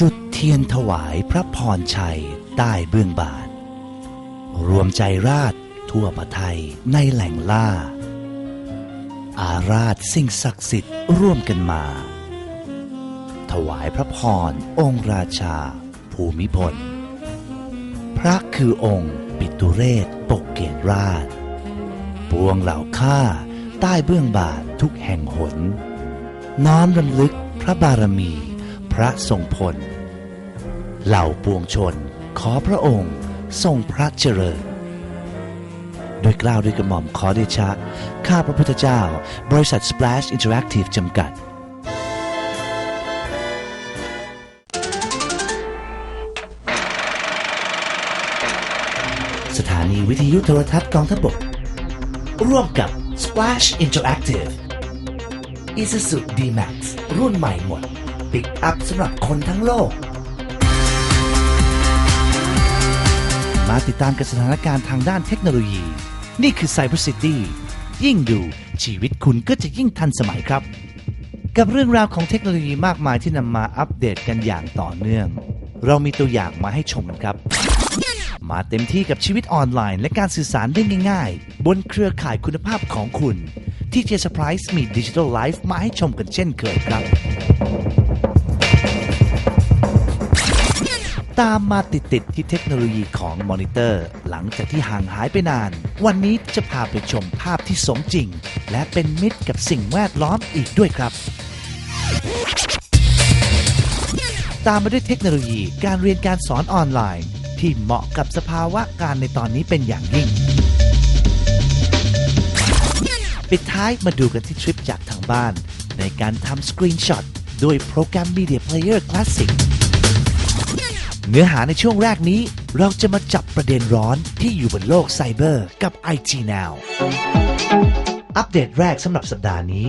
จุดเทียนถวายพระพรชัยใต้เบื้องบาท รวมใจราชทั่วประไทยในแหล่งล่า อาราธสิ่งศักดิ์สิทธิ์ร่วมกันมา ถวายพระพรองค์ราชา ภูมิพล พระคือองค์ปิตุเรศปกเกตราชปวงเหล่าข้าใต้เบื้องบาททุกแห่งหน น้อมรำลึกพระบารมี พระทรงพล เหล่าปวงชน ขอพระองค์ทรงพระเจริญโดยกล่าวด้วยกระหม่อมขอเดชะ ข้าพระพุทธเจ้า บริษัท Splash Interactive จำกัด สถานีวิทยุโทรทัศน์กองทพบก ร่วมกับ Splash Interactive Isuzu D-Max รุ่นใหม่หมด ปิกอัพสำหรับคนทั้งโลก มาติดตามกันสถานการณ์ทางด้านเทคโนโลยี นี่คือ Cyber City ยิ่งดูชีวิตคุณก็จะยิ่งทันสมัยครับ กับเรื่องราวของเทคโนโลยีมากมายที่นำมาอัปเดตกันอย่างต่อเนื่อง เรามีตัวอย่างมาให้ชมกันครับ มาเต็มที่กับชีวิตออนไลน์ และการสื่อสารได้ง่าย ๆ บนเครือข่ายคุณภาพของคุณที่เจส p r i s e มีดิจิทัลไลฟ์มาให้ชมกันเช่นเคยครับ ตามมาติดๆที่เทคโนโลยีของมอนิเตอร์ หลังจากที่ห่างหายไปนาน วันนี้จะพาไปชมภาพที่สมจริง และเป็นมิตรกับสิ่งแวดล้อมอีกด้วยครับ ตามมาด้วยเทคโนโลยีการเรียนการสอนออนไลน์ ที่เหมาะกับสภาวะการในตอนนี้เป็นอย่างยิ่ง ปิดท้ายมาดูกันที่ทริปจากทางบ้าน ในการทำสกรีนช็อตโดยโปรแกรม Media Player Classic เนื้อหาในช่วงแรกนี้ เราจะมาจับประเด็นร้อนที่อยู่บนโลกไซเบอร์กับ IT Now อัปเดตแรกสำหรับสัปดาห์นี้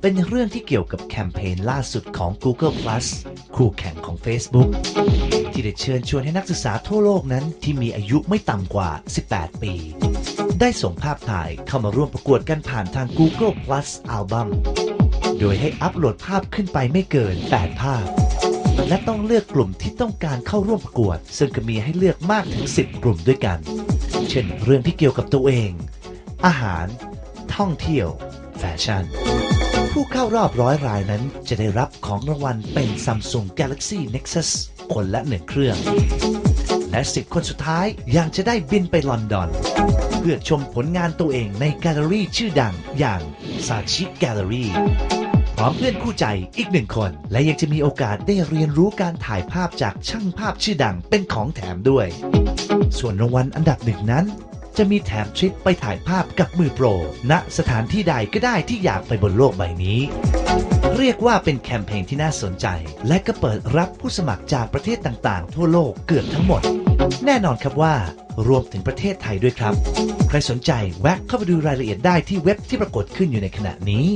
เป็นเรื่องที่เกี่ยวกับแคมเปญล่าสุดของ Google Plus คู่แข่งของ Facebook ที่ได้เชิญชวนให้นักศึกษาทั่วโลกนั้นที่มีอายุไม่ต่ำกว่า 18 ปี ได้ส่งภาพถ่ายเข้ามาร่วมประกวดกันผ่านทาง Google Plus Album โดยให้อัปโหลดภาพขึ้นไปไม่เกิน 8 ภาพ และต้องเลือกกลุ่มที่ต้องการเข้าร่วมประกวด ซึ่งก็มีให้เลือกมากถึง 10 กลุ่มด้วยกัน เช่น เรื่องที่เกี่ยวกับตัวเอง อาหาร ท่องเที่ยว แฟชั่น ผู้เข้ารอบร้อยรายนั้นจะได้รับของรางวัลเป็น Samsung Galaxy Nexus คนละหนึ่งเครื่อง และ 10 คนสุดท้ายยังจะได้บินไปลอนดอน เพื่อชมผลงานตัวเองในแกลเลอรี่ชื่อดังอย่าง Sachi Gallery พร้อมเพื่อนคู่ใจอีกหนึ่งคน และยังจะมีโอกาสได้เรียนรู้การถ่ายภาพจากช่างภาพชื่อดังเป็นของแถมด้วย ส่วนรางวัลอันดับหนึ่งนั้น จะมีแถมทริปไปถ่ายภาพกับมือโปร ณ สถานที่ใดก็ได้ที่อยากไปบนโลกใบนี้ เรียกว่าเป็นแคมเปญที่น่าสนใจ และก็เปิดรับผู้สมัครจากประเทศต่างๆ ทั่วโลกเกือบทั้งหมด แน่นอนครับว่ารวมถึงประเทศไทยด้วยครับ ใครสนใจแวะเข้าไปดูรายละเอียดได้ที่เว็บที่ปรากฏขึ้นอยู่ในขณะนี้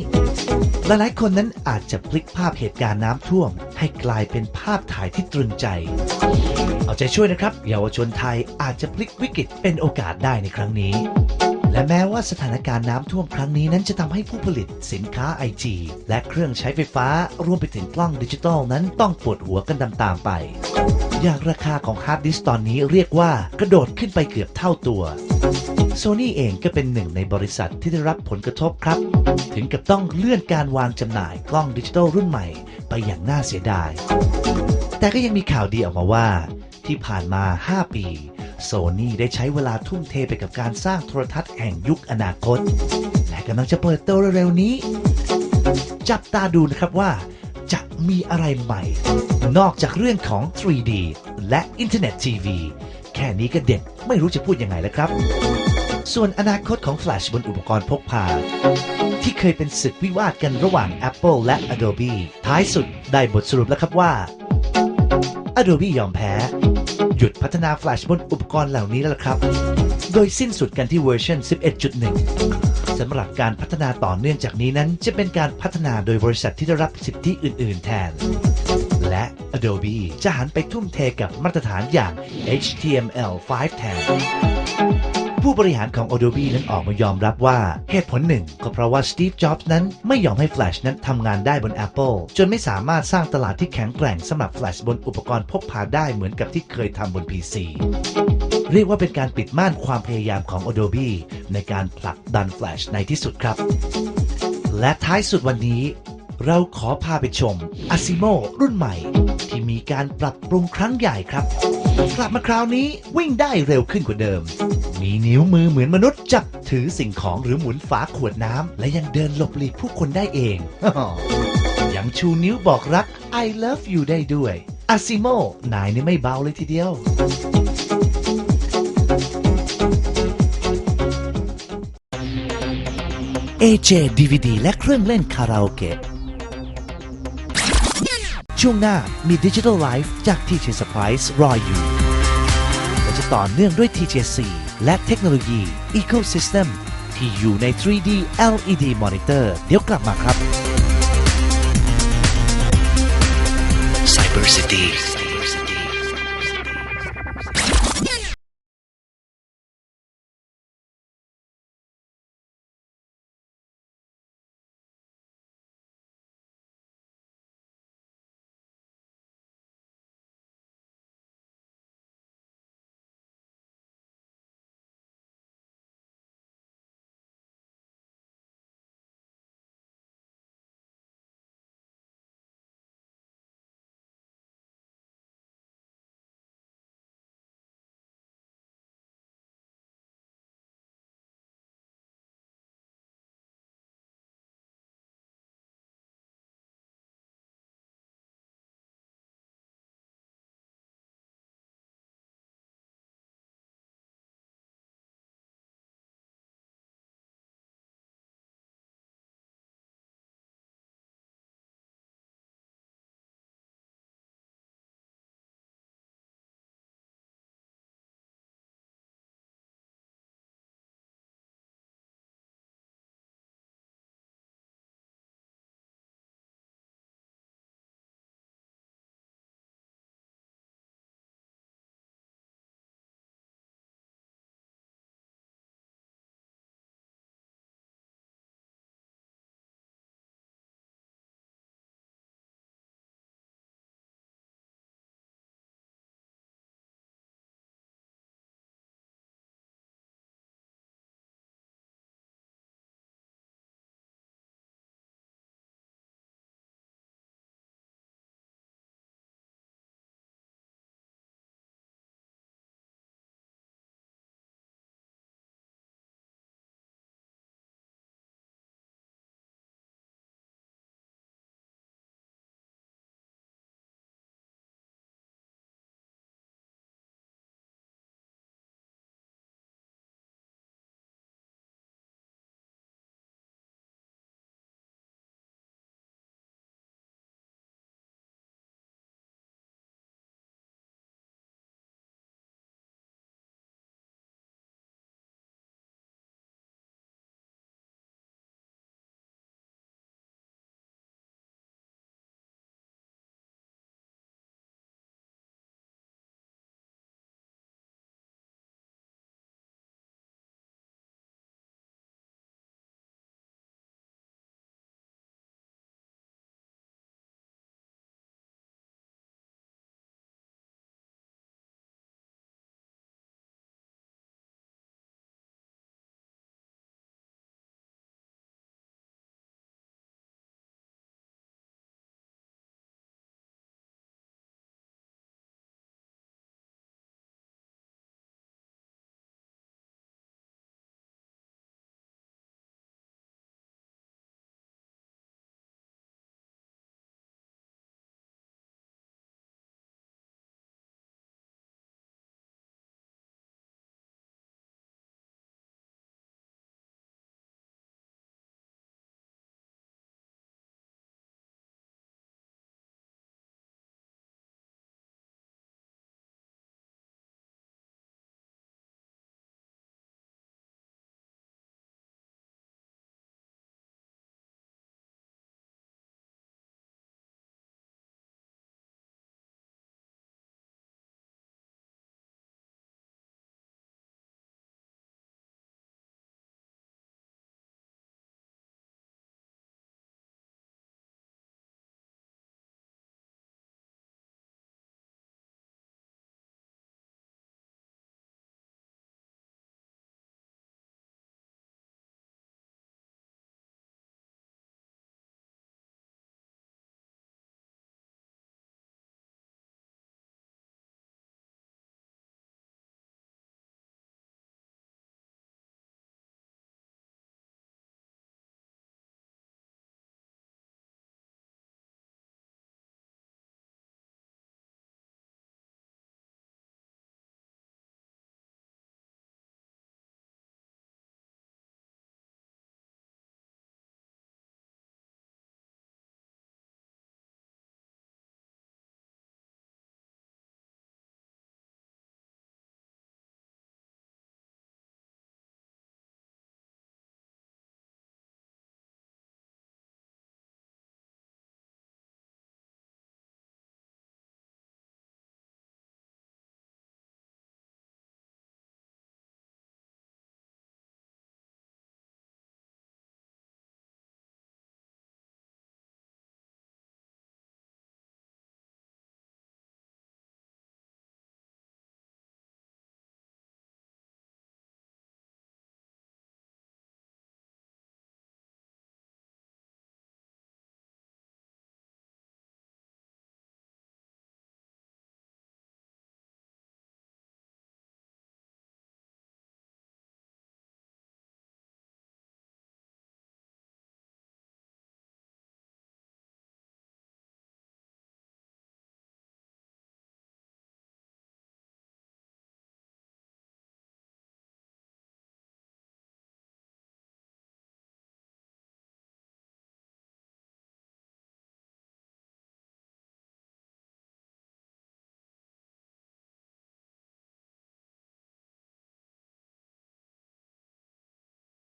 หลายๆคนนั้นอาจจะพลิกภาพเหตุการณ์น้ำท่วม ให้กลายเป็นภาพถ่ายที่ตรึงใจ เอาใจช่วยนะครับ เยาวชนไทยอาจจะพลิกวิกฤตเป็นโอกาสได้ในครั้งนี้ และแม้ว่าสถานการณ์น้ำท่วมครั้งนี้นั้นจะทำให้ผู้ผลิตสินค้าไอทีและเครื่องใช้ไฟฟ้ารวมไปถึงกล้องดิจิตอลนั้นต้องปวดหัวกันตามๆไป อย่างราคาของฮาร์ดดิสก์ตอนนี้เรียกว่ากระโดดขึ้นไปเกือบเท่าตัวโซนี่เองก็เป็นหนึ่งในบริษัทที่ได้รับผลกระทบครับ ถึงกับต้องเลื่อนการวางจำหน่ายกล้องดิจิทัลรุ่นใหม่ ไปอย่างน่าเสียดาย แต่ก็ยังมีข่าวดีออกมาว่า ที่ผ่านมา 5 ปี โซนี่ได้ใช้เวลาทุ่มเทไปกับการสร้างโทรทัศน์แห่งยุคอนาคต และกำลังจะเปิดตัวเร็วๆนี้ จับตาดูนะครับว่า จะมีอะไรใหม่ นอกจากเรื่องของ 3D และอินเทอร์เน็ตทีวีแค่นี้ก็เด็ดไม่รู้จะพูดยังไงแล้วครับ ส่วนอนาคตของ Flash บนอุปกรณ์พกพา ที่เคยเป็นศึกวิวาทกันระหว่าง Apple และ Adobe ท้ายสุดได้บทสรุปแล้วครับว่า Adobe ยอมแพ้ หยุดพัฒนาแฟลชบนอุปกรณ์เหล่านี้แล้วล่ะครับ โดยสิ้นสุดกันที่เวอร์ชัน11.1 สำหรับการพัฒนาต่อเนื่องจากนี้นั้นจะเป็นการพัฒนาโดยบริษัทที่ได้รับสิทธิอื่น ๆ แทน และ Adobe จะหันไปทุ่มเทกับมาตรฐานอย่าง HTML5 แทน ผู้บริหารของ Adobe นั้นออกมายอมรับว่าเหตุผลหนึ่ง ก็เพราะว่า Steve Jobs นั้นไม่ยอมให้ Flash นั้นทำงานได้บน Apple จนไม่สามารถสร้างตลาดที่แข็งแกร่งสำหรับ Flash บนอุปกรณ์พกพาได้เหมือนกับที่เคยทำบน PC เรียกว่าเป็นการปิดม่านความพยายามของ Adobe ในการผลักดัน Flash ในที่สุดครับ และท้ายสุดวันนี้เราขอพาไปชม Asimo รุ่นใหม่ ที่มีการปรับปรุงครั้งใหญ่ครับ กลับมาคราวนี้วิ่งได้เร็วขึ้นกว่าเดิม มีนิ้วมือเหมือนมนุษย์จับถือสิ่งของหรือหมุนฝาขวดน้ำและยังเดินหลบหลีกผู้คนได้เอง ยังชูนิ้วบอกรัก I love you ได้ด้วย Asimo นายนี่ไม่เบาเลยทีเดียว AJ DVD และเครื่องเล่นคาราโอเกะช่วงหน้ามี Digital Life จาก TJ Surprise รออยู่และจะต่อเนื่องด้วย TJ4 และเทคโนโลยี Ecosystem ที่อยู่ใน 3D LED Monitor เดี๋ยวกลับมาครับ Cyber City